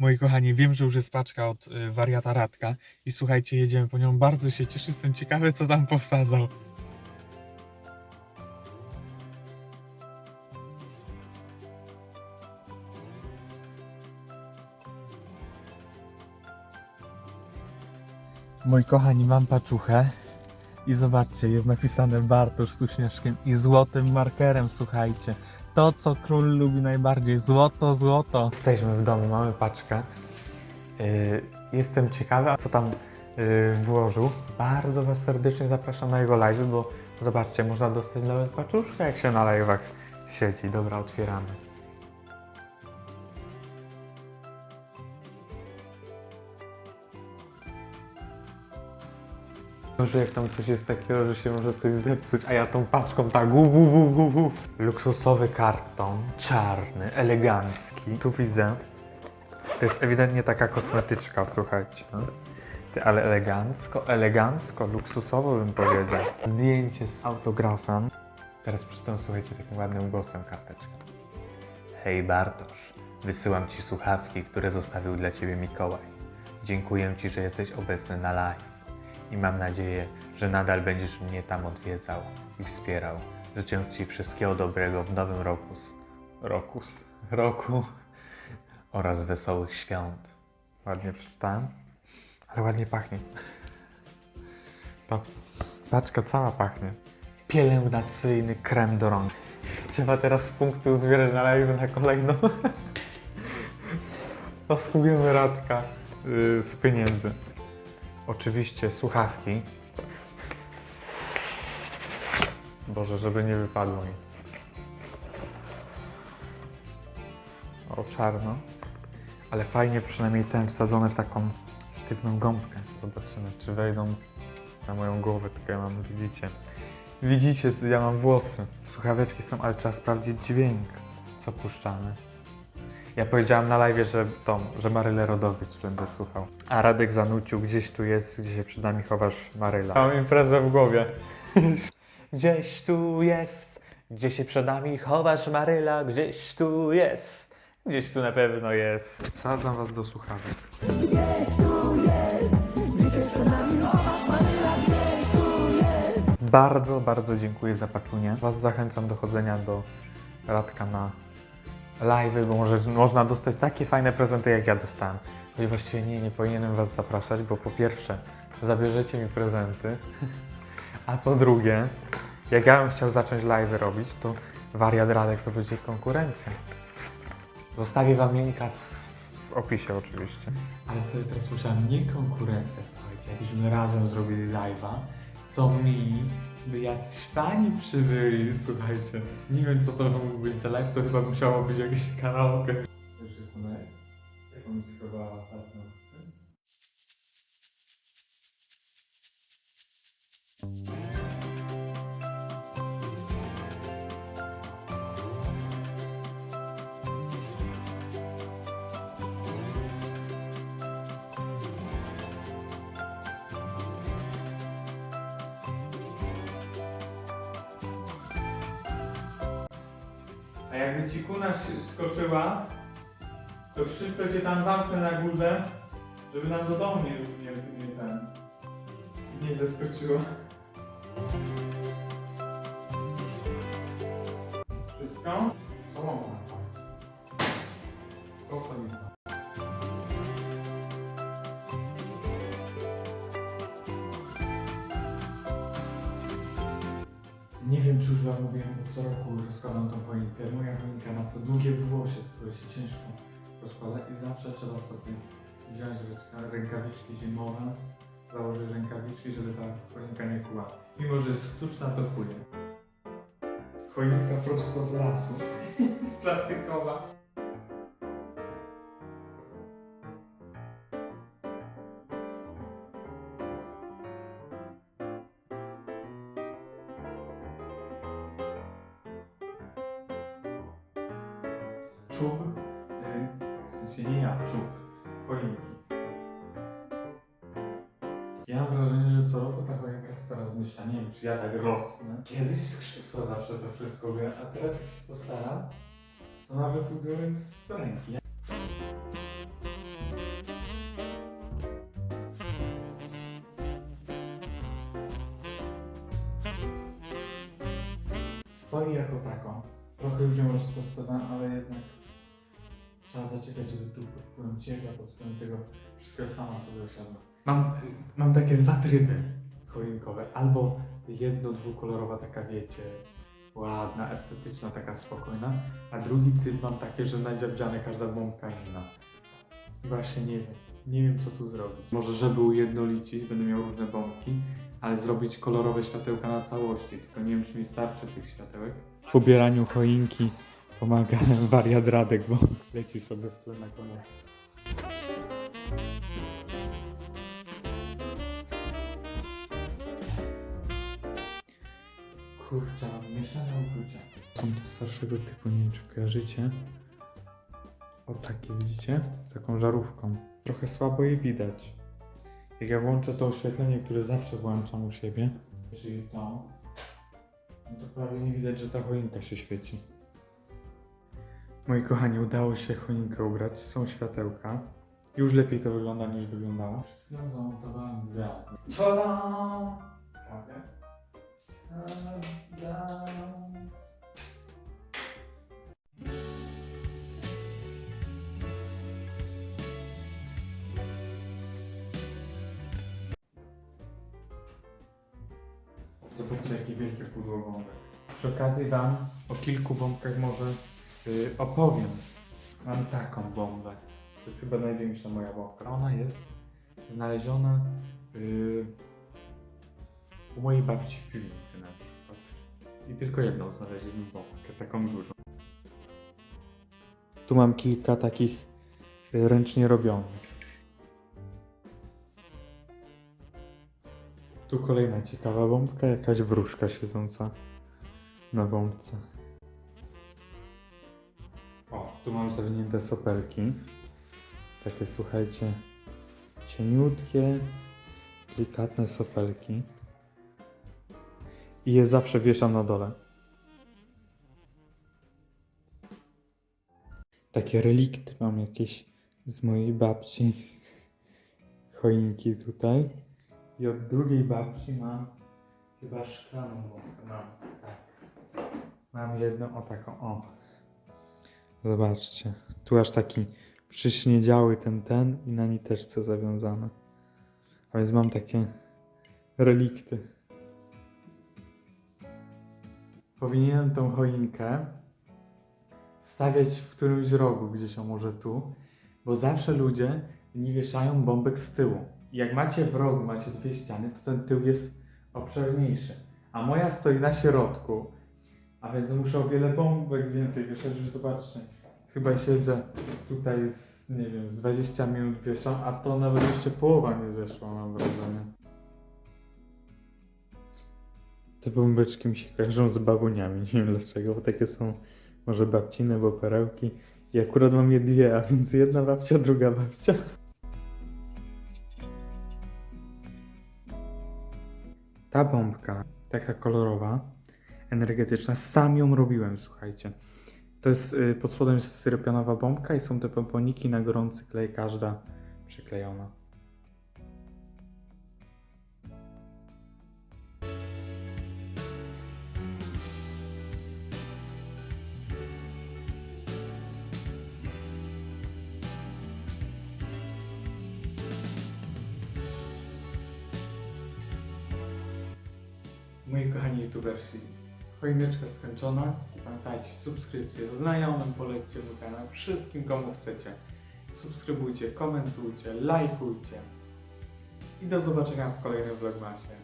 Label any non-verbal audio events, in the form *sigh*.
Moi kochani, wiem, że już jest paczka od y, wariata Radka i słuchajcie, jedziemy po nią. Bardzo się cieszę, jestem ciekawy, co tam powsadzał. Moi kochani, mam paczuchę i zobaczcie, jest napisane Bartosz z uśmieszkiem i złotym markerem, słuchajcie. To, co król lubi najbardziej, złoto, złoto. Jesteśmy w domu, mamy paczkę. Yy, jestem ciekawy, co tam yy, włożył. Bardzo Was serdecznie zapraszam na jego live, bo zobaczcie, można dostać nawet paczuszkę, jak się na live'ach siedzi. Dobra, otwieramy. Może jak tam coś jest takiego, że się może coś zepsuć, a ja tą paczką tak uf, uf, uf, uf, uf. Luksusowy karton, czarny, elegancki. Tu widzę, to jest ewidentnie taka kosmetyczka, słuchajcie. Ty, ale elegancko, elegancko, luksusowo bym powiedział. Zdjęcie z autografem. Teraz przeczytam, słuchajcie, takim ładnym głosem karteczkę. Hej Bartosz, wysyłam Ci słuchawki, które zostawił dla Ciebie Mikołaj. Dziękuję Ci, że jesteś obecny na live i mam nadzieję, że nadal będziesz mnie tam odwiedzał i wspierał. Życzę Ci wszystkiego dobrego w nowym roku, roku, roku *laughs* oraz wesołych świąt. Ładnie przeczytałem, ale ładnie pachnie. *laughs* Pa, paczka cała pachnie. Pielęgnacyjny krem do rąk. Trzeba teraz z punktu zbierać na na kolejną. *laughs* Oskubimy Radka yy, z pieniędzy. Oczywiście słuchawki. Boże, żeby nie wypadło nic. O, czarno. Ale fajnie przynajmniej ten wsadzony w taką sztywną gąbkę. Zobaczymy, czy wejdą na moją głowę. Tylko ja mam, widzicie. Widzicie, ja mam włosy. Słuchaweczki są, ale trzeba sprawdzić dźwięk. Co puszczamy. Ja powiedziałam na live, że tą, że Marylę Rodowicz będę słuchał. A Radek zanucił, gdzieś tu jest, gdzie się przed nami chowasz Maryla. Mam imprezę w głowie. *laughs* gdzieś tu jest, gdzie się przed nami chowasz Maryla, gdzieś tu jest. Gdzieś tu na pewno jest. Wsadzam was do słuchawek. Bardzo, bardzo dziękuję za paczunię. Was zachęcam do chodzenia do Radka na live, bo może, można dostać takie fajne prezenty, jak ja dostałem. Choć właściwie nie, nie powinienem Was zapraszać, bo po pierwsze, zabierzecie mi prezenty, a po drugie, jak ja bym chciał zacząć live robić, to wariat Radek to będzie konkurencja. Zostawię Wam linka w opisie oczywiście. Ale sobie teraz słyszałem, nie konkurencja, słuchajcie, jakbyśmy razem zrobili live'a, to mi by jacyś fani przybyli, słuchajcie. Nie wiem, co to mógł być za live, to chyba musiało być jakieś karaoke. Wiesz, jak jest? Jak on schowała ostatnio? A jakby ci kuna skoczyła, to Krzysztof cię tam zamknę na górze, żeby nam do domu nie, nie, nie, nie zeskoczyła. Wszystko? Rozkładam tą choinkę. Moja choinka ma to długie włosie, które się ciężko rozkłada i zawsze trzeba sobie wziąć rękawiczki zimowe, założyć rękawiczki, żeby ta choinka nie kuła. Mimo, że jest sztuczna, to kuje. Choinka prosto z lasu. *laughs* Plastikowa. czub, w sensie nie ja, czub, choinki. Ja mam wrażenie, że co roku ta choinka jest coraz niższa. Nie wiem, czy ja tak rosnę. Kiedyś z krzesła zawsze to wszystko byłem, a teraz jak się postaram, to nawet ubiorę z ręki. Stoi jako taką. Trochę już ją rozkostowałem, ale jednak trzeba zaczekać, żeby tu pod wpływem ciepła, pod wpływem tego wszystkiego sama sobie osiadła. Mam, mam takie dwa tryby choinkowe. Albo jedno, dwukolorowa, taka wiecie, ładna, estetyczna, taka spokojna, a drugi typ mam takie, że nadziabdziane każda bombka inna. Właśnie nie wiem. Nie wiem, co tu zrobić. Może, żeby ujednolicić, będę miał różne bombki, ale zrobić kolorowe światełka na całości. Tylko nie wiem, czy mi starczy tych światełek. W ubieraniu choinki pomaga *laughs* wariat Radek, bo leci sobie w tle na koniec. Kurczę, mam mieszane uczucia. Są to starszego typu, nie wiem, czy kojarzycie. O takie, widzicie? Z taką żarówką. Trochę słabo je widać. Jak ja włączę to oświetlenie, które zawsze włączam u siebie, czyli to, no to prawie nie widać, że ta choinka się świeci. Moi kochani, udało się choinkę ubrać. Są światełka. Już lepiej to wygląda niż wyglądało. Przed chwilą zamontowałem gwiazdę. Tada! Tada! Zobaczcie, jakie wielkie pudło bombek. Przy okazji Wam o kilku bombkach może y, opowiem. Mam taką bombę. To jest chyba największa moja bombka. Ona jest znaleziona y, u mojej babci w piwnicy na przykład. I tylko jedną znaleźliśmy bombkę, taką dużą. Tu mam kilka takich y, ręcznie robionych. Tu kolejna ciekawa bombka, jakaś wróżka siedząca na bombce. Tu mam zawinięte sopelki. Takie, słuchajcie, cieniutkie, delikatne sopelki. I je zawsze wieszam na dole. Takie relikty mam jakieś z mojej babci. Choinki tutaj. I od drugiej babci mam chyba szklaną. Mam, tak. Mam jedną, o taką, o. Zobaczcie. Tu aż taki przyśniedziały ten, ten i na niteczce zawiązane. A więc mam takie relikty. Powinienem tą choinkę stawiać w którymś rogu, gdzieś o może tu, bo zawsze ludzie nie wieszają bombek z tyłu. Jak macie w rogu, macie dwie ściany, to ten tył jest obszerniejszy. A moja stoi na środku, a więc muszę o wiele bombek więcej wieszać. Już zobaczcie, chyba siedzę tutaj z, nie wiem, z 20 minut wieszam, a to nawet jeszcze połowa nie zeszła, mam wrażenie. Te bombeczki mi się kojarzą z babuniami, nie wiem dlaczego, bo takie są może babcine, bo perełki. I akurat mam je dwie, a więc jedna babcia, druga babcia. Ta bombka, taka kolorowa, energetyczna, sam ją robiłem, słuchajcie. To jest, y, pod spodem jest styropianowa bombka i są te pomponiki na gorący klej, każda przyklejona. Moi kochani youtubersi, choineczka skończona pamiętajcie, subskrypcje znajomym, polećcie mój kanał, wszystkim komu chcecie. Subskrybujcie, komentujcie, lajkujcie i do zobaczenia w kolejnym vlogmasie.